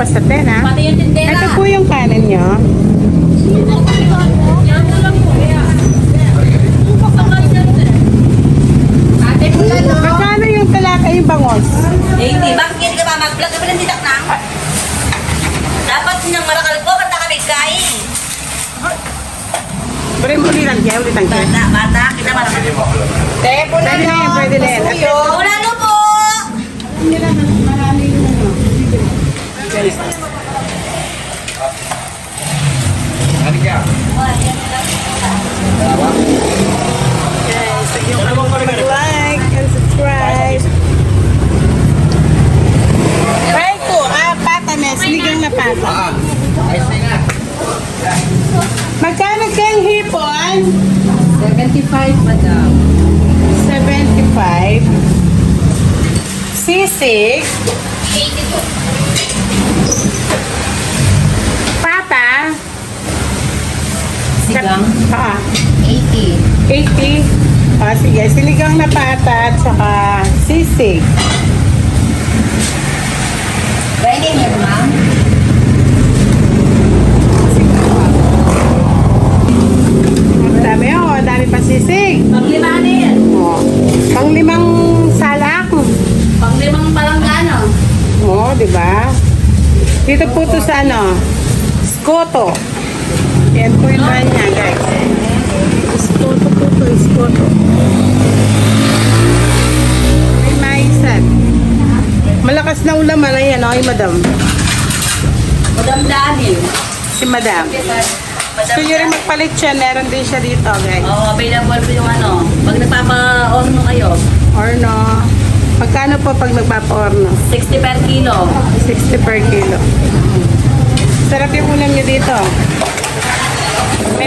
pa sa 10 ha. Pati yung tindera. Ito po yung kanin nyo. Magkano yung talaka yung bangos? 80. Bakit hindi ka pa mag-vlog? Kapag hindi tak na. Dapat niyang marakal po, kanta kami kain. Pero mo rin lang kaya, ulit ang kaya. Bata, bata, kita marakal oh. ano po. Te, punano. Pwede, pwede din. Punano po. Hindi lang. Alis na. Ano ka? Dalawa? Guys, thank you for mag-like and subscribe. Try ko, ah, patanes, ligang na pata. Ah, na nga. Magkano kayong hipon? 75, madam. 75. Sisig. 82. Ha? 80. 80? Ah, sige. Siligang na pata at saka sisig. Pwede niyo, ma'am? Ang dami oh. Ang dami pa sisig. Panglima yan. Oh. Panglimang salak. Panglimang palanggano. Oo, oh, di ba? Dito po to sa ano, skoto. Yan po yung oh. no? niya, guys. To, Skoto. May maisan. Malakas na ulam, ano yan, oh, madam. Madam Dani. Si madam. Gusto nyo rin magpalit siya, meron din siya dito, guys. Oo, available po yung ano. Pag nagpapa-orno kayo, Orno. Magkano po pag nagpapa-orno? 60 per kilo. 60 per kilo. Sarap yung ulam nyo dito. May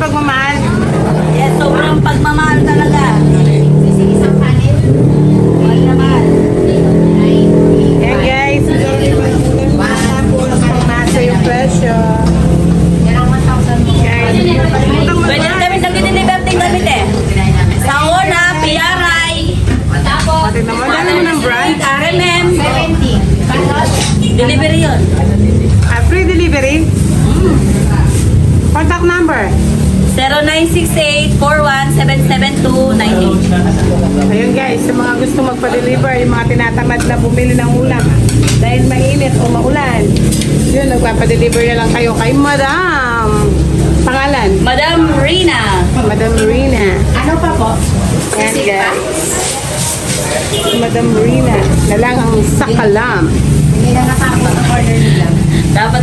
pagmamahal. Yes, sobrang pagmamahal talaga. Yan guys. Pagmasa yung presyo. Yan ang 1,000 mo. Guys, Pwede kami nag-deliver din gamit eh. Sa Ona, PRI, Tapos. Dali mo ng brand. RMM. 70. Kahit Delivery yun. Ah, free delivery. Contact number. 0968-4177298. Ayun guys, sa mga gusto magpa-deliver, yung mga tinatamad na bumili ng ulam dahil mainit o maulan, yun, nagpapa-deliver na lang kayo kay Madam. Pangalan? Madam Rina. Madam Rina. Ano pa po? Yan guys. Madam Rina na lang ang sakalam. Hindi na nakakot ang order nila. Dapat,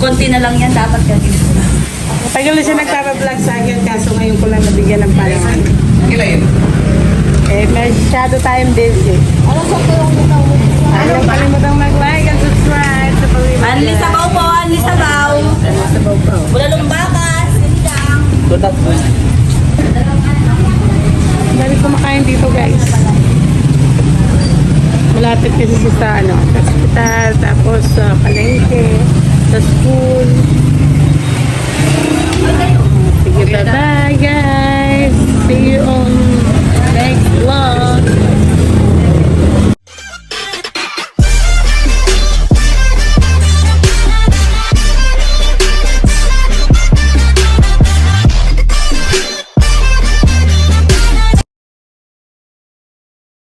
konti na lang yan, dapat ganito. Tagal na siya nagpapa-vlog sa akin kaso ngayon ko lang nabigyan ng panahon. Eh, masyado tayong busy. Ano sa po yung bitaw mo? Ayaw kalimutang mag-like and subscribe sa Pag-ibig. Anli sabaw po, anli sabaw. Wala nung bakas, sinigang. Ang dami kumakain dito guys. Malapit kasi siya sa ano, sa hospital, tapos sa palengke, sa school. Sige, bye-bye guys. See you on